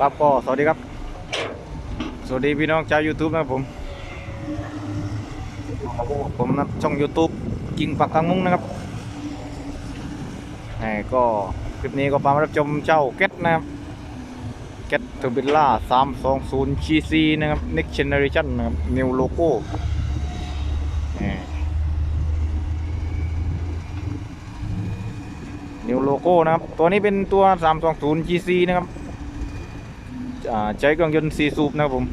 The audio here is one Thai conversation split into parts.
ครับก็สวัสดีครับ สวัสดีพี่น้องชาว YouTube นะครับผม ผมนะช่อง YouTube กิงปักกังมุ้งนะครับแหมก็คลิปนี้ก็พามารับชมเจ้าเก็ตนะครับเก็ตทูบิลล่า320 GC นะครับ Next Generation นะครับ New Logo นิวโลโก้นะครับ ตัวนี้เป็นตัว 320 GC นะครับ ใช้เครื่องยนต์4สูบนะครับผม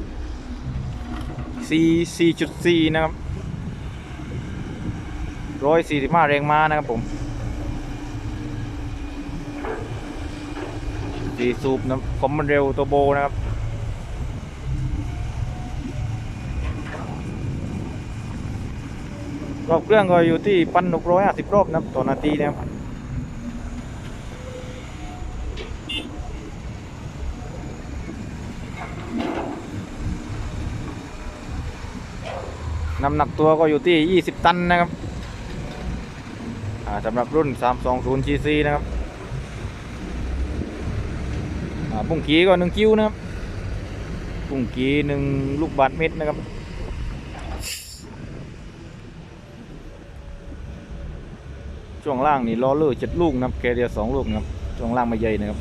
C 4.4นะครับ145แรงม้านะครับผม4สูบนะคอมมันเร็วตัวโบนะครับรอบเครื่องก็อยู่ที่1,650รอบนะครับต่อนาทีนะครับ น้ำหนักตัวก็อยู่ที่ 20 ตันนะครับสำหรับรุ่น 320 cc นะครับปุ้งกีก็1คิวนะครับปุ้งกี1ลูกบาทเม็ดนะครับช่วงล่างนี่ล้อเลื่อเจ็ดลูกนะครับแคเรียสองลูกนะครับช่วงล่างไม่ใหญ่นะครับ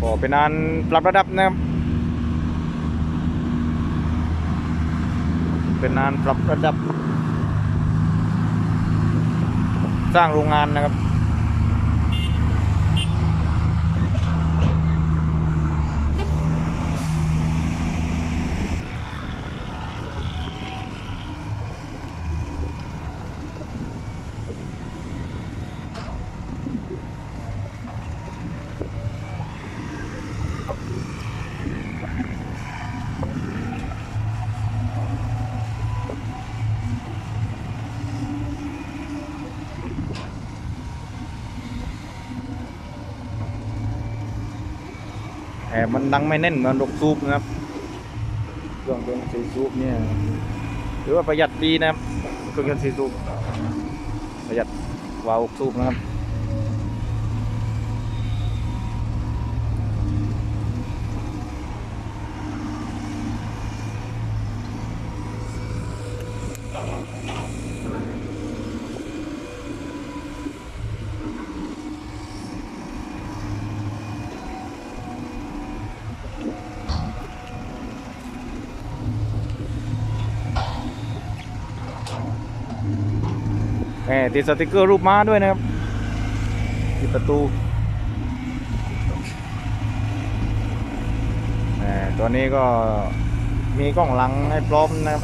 ก็เป็นอันปรับระดับนะครับ เป็นอันปรับระดับ สร้างโรงงานนะครับ แต่มันดังไม่แน่นเหมือนรกซูปนะครับเครื่องยนต์สีซูปเนี่ยหรือว่าประหยัดดีนะครับเครื่องยนต์สีซูปประหยัดวาหกซูปนะครับ แหมติดสติกเกอร์รูปม้าด้วยนะครับปิดประตูแหมตัวนี้ก็มีกล้องหลังให้พร้อมนะครับ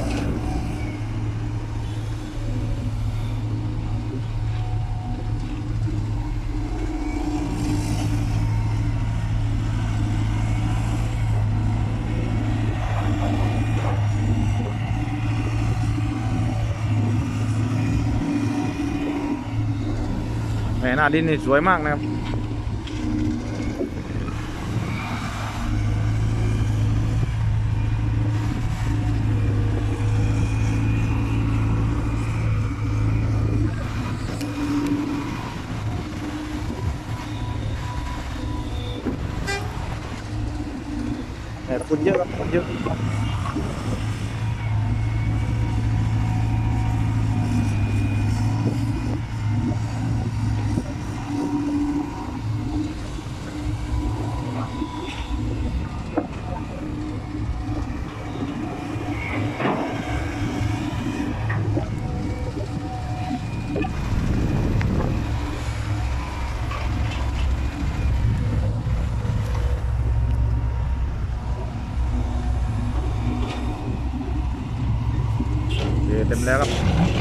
แหมหน้าดินนี่สวยมากนะครับแต่ฝุ่นเยอะครับฝุ่นเยอะ เต็มแล้วครับ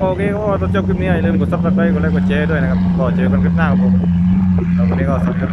โอเคก็ตอนจบคลิปนี้อย่าลืมกดซับสไครต์กดไลค์กดแชร์ด้วยนะครับก็เจอกันคลิปหน้าครับผมแล้ววันนี้ก็สวัสดีครับ